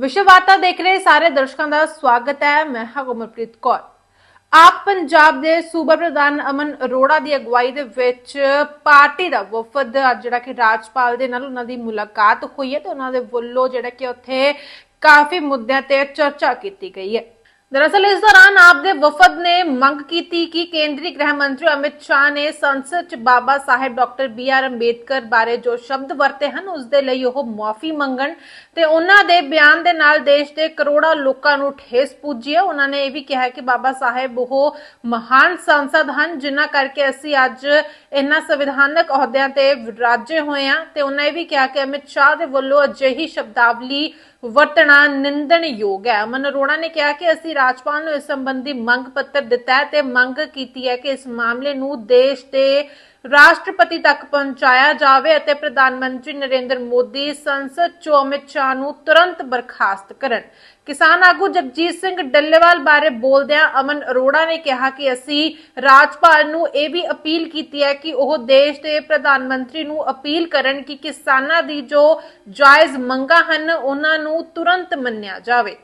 ਵਿਸ਼ਵ ਵਾਰਤਾ ਦੇਖ ਰਹੇ ਸਾਰੇ ਦਰਸ਼ਕਾਂ ਦਾ ਸਵਾਗਤ ਹੈ। ਮੈਂ ਹਾਂ ਕਮਲਪ੍ਰੀਤ ਕੌਰ। ਆਪ ਪੰਜਾਬ ਦੇ ਸੂਬਾ ਪ੍ਰਧਾਨ ਅਮਨ ਅਰੋੜਾ ਦੀ ਅਗਵਾਈ ਦੇ ਵਿੱਚ ਪਾਰਟੀ ਦਾ ਵਫਦ ਅੱਜ ਜਿਹੜਾ ਕਿ ਰਾਜਪਾਲ ਦੇ ਨਾਲ ਉਹਨਾਂ ਦੀ ਮੁਲਾਕਾਤ ਹੋਈ ਹੈ ਤੇ ਉਹਨਾਂ ਦੇ ਵੱਲੋਂ ਜਿਹੜਾ ਕਿ ਉੱਥੇ ਕਾਫੀ ਮੁੱਦਿਆਂ ਤੇ ਚਰਚਾ ਕੀਤੀ ਗਈ ਹੈ। ਦਰਅਸਲ ਇਸ ਦੌਰਾਨ ਆਪ ਦੇ ਵਫਦ ਨੇ ਮੰਗ ਕੀਤੀ ਕਿ ਕੇਂਦਰੀ ਗ੍ਰਹਿ ਮੰਤਰੀ ਅਮਿਤ ਸ਼ਾਹ ਨੇ ਸੰਸਦ 'ਚ Baba Saheb doctor B R Ambedkar ਬਾਰੇ ਜੋ ਸ਼ਬਦ ਵਰਤੇ ਹਨ, ਉਸ ਦੇ ਲਈ ਉਹ ਮਾਫੀ ਮੰਗਣ ਤੇ ਉਹਨਾਂ ਦੇ ਬਿਆਨ ਦੇ ਨਾਲ ਦੇਸ਼ ਦੇ ਕਰੋੜਾਂ ਲੋਕਾਂ ਨੂੰ ਠੇਸ ਪੁੱਜੀ ਹੈ। ਉਹਨਾਂ ਨੇ ਇਹ ਵੀ ਕਿਹਾ ਕਿ ਬਾਬਾ ਸਾਹਿਬ ਉਹ ਮਹਾਨ ਸੰਸਦ ਹਨ, ਜਿਨ੍ਹਾਂ ਕਰਕੇ ਅਸੀਂ ਅੱਜ ਇਹਨਾਂ ਸੰਵਿਧਾਨਕ ਅਹੁਦਿਆਂ ਤੇ ਰਾਜੇ ਹੋਏ ਆ ਤੇ ਉਹਨਾਂ ਇਹ ਵੀ ਕਿਹਾ ਕਿ ਅਮਿਤ ਸ਼ਾਹ ਦੇ ਵੱਲੋਂ ਅਜਿਹੀ ਸ਼ਬਦਾਵਲੀ ਵਰਤਣਾ ਨਿੰਦਣਯੋਗ ਹੈ। ਅਮਨ ਅਰੋੜਾ ਨੇ ਕਿਹਾ ਕਿ ਅਸੀਂ ਰਾਜਪਾਲ ਨੂੰ ਇਸ ਸੰਬੰਧੀ ਮੰਗ ਪੱਤਰ ਦਿੱਤਾ ਹੈ ਤੇ ਮੰਗ ਕੀਤੀ ਹੈ ਕਿ ਇਸ ਮਾਮਲੇ ਨੂੰ ਦੇਸ਼ ਦੇ ਰਾਸ਼ਟਰਪਤੀ ਤੱਕ ਪਹੁੰਚਾਇਆ ਜਾਵੇ ਅਤੇ ਪ੍ਰਧਾਨ ਮੰਤਰੀ ਨਰਿੰਦਰ ਮੋਦੀ ਸੰਸਦ ਚੋਂ ਅਮਿਤ ਸ਼ਾਹ ਨੂੰ ਤੁਰੰਤ ਬਰਖਾਸਤ ਕਰਨ। ਕਿਸਾਨ ਆਗੂ ਜਗਜੀਤ ਸਿੰਘ ਡੱਲੇਵਾਲ ਬਾਰੇ ਬੋਲਦਿਆਂ ਅਮਨ ਅਰੋੜਾ ਨੇ ਕਿਹਾ ਕਿ ਅਸੀਂ ਰਾਜਪਾਲ ਨੂੰ ਇਹ ਵੀ ਅਪੀਲ ਕੀਤੀ ਹੈ ਕਿ ਉਹ ਦੇਸ਼ ਦੇ ਪ੍ਰਧਾਨ ਮੰਤਰੀ ਨੂੰ ਅਪੀਲ ਕਰਨ ਕਿ ਕਿਸਾਨਾਂ ਦੀ ਜੋ ਜਾਇਜ਼ ਮੰਗਾਂ ਹਨ, ਉਹਨਾਂ ਨੂੰ ਤੁਰੰਤ ਮੰਨਿਆ ਜਾਵੇ।